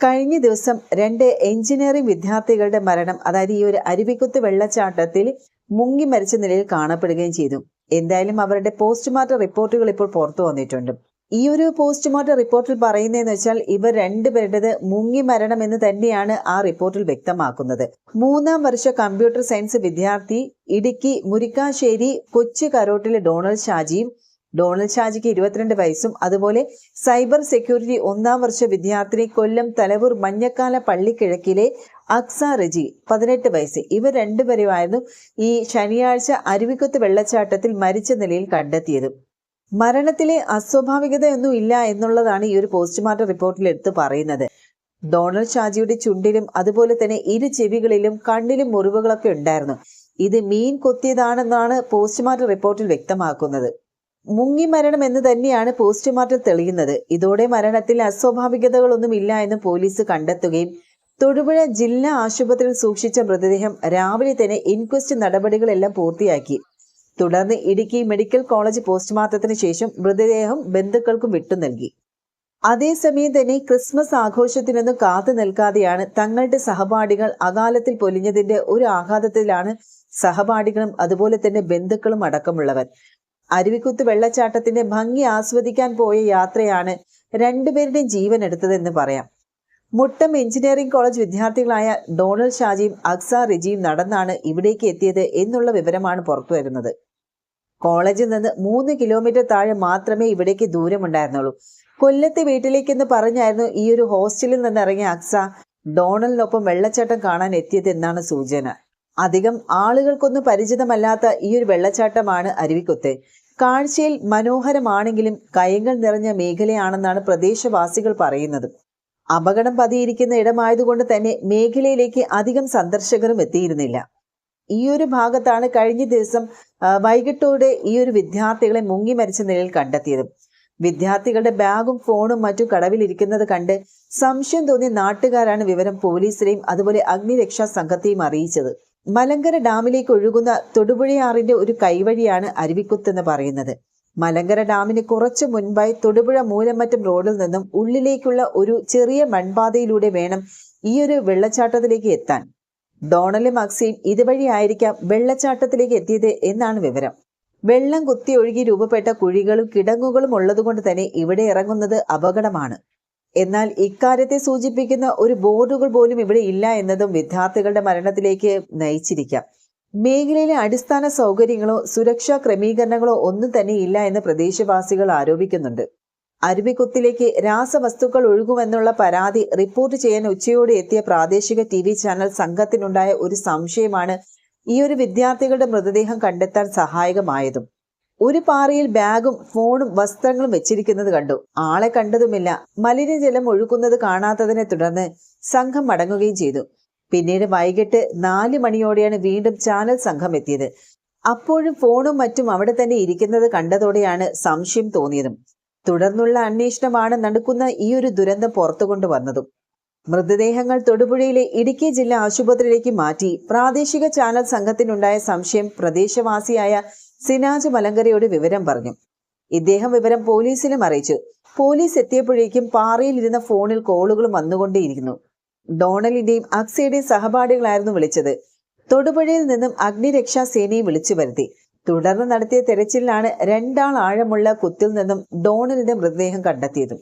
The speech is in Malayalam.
കഴിഞ്ഞ ദിവസം രണ്ട് എഞ്ചിനീയറിംഗ് വിദ്യാർത്ഥികളുടെ മരണം അതായത് ഈ ഒരു അരുവിക്കുത്ത് വെള്ളച്ചാട്ടത്തിൽ മുങ്ങി മരിച്ച നിലയിൽ കാണപ്പെടുകയും ചെയ്തു. എന്തായാലും അവരുടെ പോസ്റ്റ്മോർട്ടം റിപ്പോർട്ടുകൾ ഇപ്പോൾ പുറത്തു വന്നിട്ടുണ്ട്. ഈ ഒരു പോസ്റ്റ്മോർട്ടം റിപ്പോർട്ടിൽ പറയുന്നതെന്ന് വെച്ചാൽ ഇവർ രണ്ടുപേരുടേത് മുങ്ങി മരണം എന്ന് തന്നെയാണ് ആ റിപ്പോർട്ടിൽ വ്യക്തമാക്കുന്നത്. മൂന്നാം വർഷ കമ്പ്യൂട്ടർ സയൻസ് വിദ്യാർത്ഥി ഇടുക്കി മുരിക്കാശ്ശേരി കൊച്ചു കരോട്ടിലെ ഡൊണാൾഡ് ഷാജിയും ഡൊണാൾഡ് ഷാജിക്ക് ഇരുപത്തിരണ്ട് വയസ്സും അതുപോലെ സൈബർ സെക്യൂരിറ്റി ഒന്നാം വർഷ വിദ്യാർത്ഥിനി കൊല്ലം തലവൂർ മഞ്ഞക്കാല പള്ളിക്കിഴക്കിലെ അക്സ റജി പതിനെട്ട് വയസ്സ്. ഇവർ രണ്ടുപേരുമായിരുന്നു ഈ ശനിയാഴ്ച അരുവിക്കുത്ത് വെള്ളച്ചാട്ടത്തിൽ മരിച്ച നിലയിൽ കണ്ടെത്തിയത്. മരണത്തിലെ അസ്വാഭാവികതയൊന്നും ഇല്ല എന്നുള്ളതാണ് ഈ ഒരു പോസ്റ്റ്മോർട്ടം റിപ്പോർട്ടിൽ എടുത്തു പറയുന്നത്. ഡൊണാൾഡ് ഷാജിയുടെ ചുണ്ടിലും അതുപോലെ തന്നെ ഇരു ചെവികളിലും കണ്ണിലും മുറിവുകളൊക്കെ ഉണ്ടായിരുന്നു. ഇത് മീൻ കൊത്തിയതാണെന്നാണ് പോസ്റ്റ്മോർട്ടം റിപ്പോർട്ടിൽ വ്യക്തമാക്കുന്നത്. മുങ്ങി മരണം എന്ന് തന്നെയാണ് പോസ്റ്റ്മോർട്ടം തെളിയുന്നത്. ഇതോടെ മരണത്തിൽ അസ്വാഭാവികതകളൊന്നും ഇല്ല എന്ന് പോലീസ് കണ്ടെത്തുകയും തൊടുപുഴ ജില്ലാ ആശുപത്രിയിൽ സൂക്ഷിച്ച മൃതദേഹം രാവിലെ തന്നെ ഇൻക്വസ്റ്റ് നടപടികളെല്ലാം പൂർത്തിയാക്കി. തുടർന്ന് ഇടുക്കി മെഡിക്കൽ കോളേജ് പോസ്റ്റ്മോർട്ടത്തിന് ശേഷം മൃതദേഹം ബന്ധുക്കൾക്കും വിട്ടു നൽകി. അതേസമയം തന്നെ ക്രിസ്മസ് ആഘോഷത്തിനൊന്നും കാത്തു നിൽക്കാതെയാണ് തങ്ങളുടെ സഹപാഠികൾ അകാലത്തിൽ പൊലിഞ്ഞതിന്റെ ഒരു ആഘാതത്തിലാണ് സഹപാഠികളും അതുപോലെ തന്നെ ബന്ധുക്കളും അടക്കമുള്ളവർ. അരുവിക്കുത്ത് വെള്ളച്ചാട്ടത്തിന്റെ ഭംഗി ആസ്വദിക്കാൻ പോയ യാത്രയാണ് രണ്ടുപേരുടെയും ജീവൻ എടുത്തതെന്ന് പറയാം. മുട്ടം എഞ്ചിനീയറിംഗ് കോളേജ് വിദ്യാർത്ഥികളായ ഡൊണാൾഡ് ഷാജിയും അക്സ റിജിയും നടന്നാണ് ഇവിടേക്ക് എത്തിയത് എന്നുള്ള വിവരമാണ് പുറത്തുവരുന്നത് കോളേജിൽ നിന്ന് മൂന്ന് കിലോമീറ്റർ താഴെ മാത്രമേ ഇവിടേക്ക് ദൂരമുണ്ടായിരുന്നുള്ളൂ. കൊല്ലത്തെ വീട്ടിലേക്കെന്ന് പറഞ്ഞായിരുന്നു ഈ ഒരു ഹോസ്റ്റലിൽ നിന്ന് ഇറങ്ങിയ അക്സ ഡോണലിനൊപ്പം വെള്ളച്ചാട്ടം കാണാൻ എത്തിയത് എന്നാണ് സൂചന. അധികം ആളുകൾക്കൊന്നും പരിചിതമല്ലാത്ത ഈ ഒരു വെള്ളച്ചാട്ടമാണ് അരുവിക്കുത്ത്. കാഴ്ചയിൽ മനോഹരമാണെങ്കിലും കയങ്ങൾ നിറഞ്ഞ മേഖലയാണെന്നാണ് പ്രദേശവാസികൾ പറയുന്നത്. അപകടം പതിയിരിക്കുന്ന ഇടമായതുകൊണ്ട് തന്നെ മേഖലയിലേക്ക് അധികം സന്ദർശകരും എത്തിയിരുന്നില്ല. ഈ ഒരു ഭാഗത്താണ് കഴിഞ്ഞ ദിവസം വൈകിട്ടോടെ ഈ ഒരു വിദ്യാർത്ഥികളെ മുങ്ങി മരിച്ച നിലയിൽ കണ്ടെത്തിയത്. വിദ്യാർത്ഥികളുടെ ബാഗും ഫോണും മറ്റും കടവിലിരിക്കുന്നത് കണ്ട് സംശയം തോന്നിയ നാട്ടുകാരാണ് വിവരം പോലീസിനെയും അതുപോലെ അഗ്നിരക്ഷാ സംഘത്തെയും അറിയിച്ചത്. മലങ്കര ഡാമിലേക്ക് ഒഴുകുന്ന തൊടുപുഴയാറിന്റെ ഒരു കൈവഴിയാണ് അരുവിക്കുത്ത് എന്ന് പറയുന്നത്. മലങ്കര ഡാമിന് കുറച്ചു മുൻപായി തൊടുപുഴ മൂലമറ്റം റോഡിൽ നിന്നും ഉള്ളിലേക്കുള്ള ഒരു ചെറിയ മൺപാതയിലൂടെ വേണം ഈ ഒരു വെള്ളച്ചാട്ടത്തിലേക്ക് എത്താൻ. ഡോണലും ഇതുവഴി ഇതുവഴിയായിരിക്കാം വെള്ളച്ചാട്ടത്തിലേക്ക് എത്തിയത് എന്നാണ് വിവരം. വെള്ളം കുത്തി ഒഴുകി രൂപപ്പെട്ട കുഴികളും കിടങ്ങുകളും ഉള്ളതുകൊണ്ട് തന്നെ ഇവിടെ ഇറങ്ങുന്നത് അപകടമാണ്. എന്നാൽ ഇക്കാര്യത്തെ സൂചിപ്പിക്കുന്ന ഒരു ബോർഡുകൾ പോലും ഇവിടെ ഇല്ല എന്നതും വിദ്യാർത്ഥികളുടെ മരണത്തിലേക്ക് നയിച്ചിരിക്കാം. മേഖലയിലെ അടിസ്ഥാന സൗകര്യങ്ങളോ സുരക്ഷാ ക്രമീകരണങ്ങളോ ഒന്നും തന്നെ ഇല്ല എന്ന് പ്രദേശവാസികൾ ആരോപിക്കുന്നുണ്ട്. അരുവിക്കുത്തിലേക്ക് രാസവസ്തുക്കൾ ഒഴുകുമെന്നുള്ള പരാതി റിപ്പോർട്ട് ചെയ്യാൻ ഉച്ചയോടെ എത്തിയ പ്രാദേശിക ടി വി ചാനൽ സംഘത്തിനുണ്ടായ ഒരു സംശയമാണ് ഈ ഒരു വിദ്യാർത്ഥികളുടെ മൃതദേഹം കണ്ടെത്താൻ സഹായകമായതും. ഒരു പാറയിൽ ബാഗും ഫോണും വസ്ത്രങ്ങളും വെച്ചിരിക്കുന്നത് കണ്ടു. ആളെ കണ്ടതുമില്ല. മലിനജലം ഒഴുക്കുന്നത് കാണാത്തതിനെ തുടർന്ന് സംഘം മടങ്ങുകയും ചെയ്തു. പിന്നീട് വൈകിട്ട് നാല് മണിയോടെയാണ് വീണ്ടും ചാനൽ സംഘം എത്തിയത്. അപ്പോഴും ഫോണും മറ്റും അവിടെ തന്നെ ഇരിക്കുന്നത് കണ്ടതോടെയാണ് സംശയം തോന്നിയതും. തുടർന്നുള്ള അന്വേഷണമാണ് നടക്കുന്ന ഈ ഒരു ദുരന്തം പുറത്തു കൊണ്ടുവന്നതും മൃതദേഹങ്ങൾ തൊടുപുഴയിലെ ഇടുക്കി ജില്ലാ ആശുപത്രിയിലേക്ക് മാറ്റി പ്രാദേശിക ചാനൽ സംഘത്തിനുണ്ടായ സംശയം പ്രദേശവാസിയായ സിനാജ് മലങ്കരയോട് വിവരം പറഞ്ഞു. ഇദ്ദേഹം വിവരം പോലീസിലും അറിയിച്ചു. പോലീസ് എത്തിയപ്പോഴേക്കും പാറയിലിരുന്ന ഫോണിൽ കോളുകളും വന്നുകൊണ്ടേയിരുന്നു. ഡോണലിന്റെയും അക്സയുടെയും സഹപാഠികളായിരുന്നു വിളിച്ചത്. തൊടുപുഴയിൽ നിന്നും അഗ്നിരക്ഷാ സേനയെ വിളിച്ചു വരുത്തി. തുടർന്ന് നടത്തിയ തെരച്ചിലിലാണ് രണ്ടാൾ ആഴമുള്ള കുത്തിൽ നിന്നും ഡോണലിന്റെ മൃതദേഹം കണ്ടെത്തിയതും.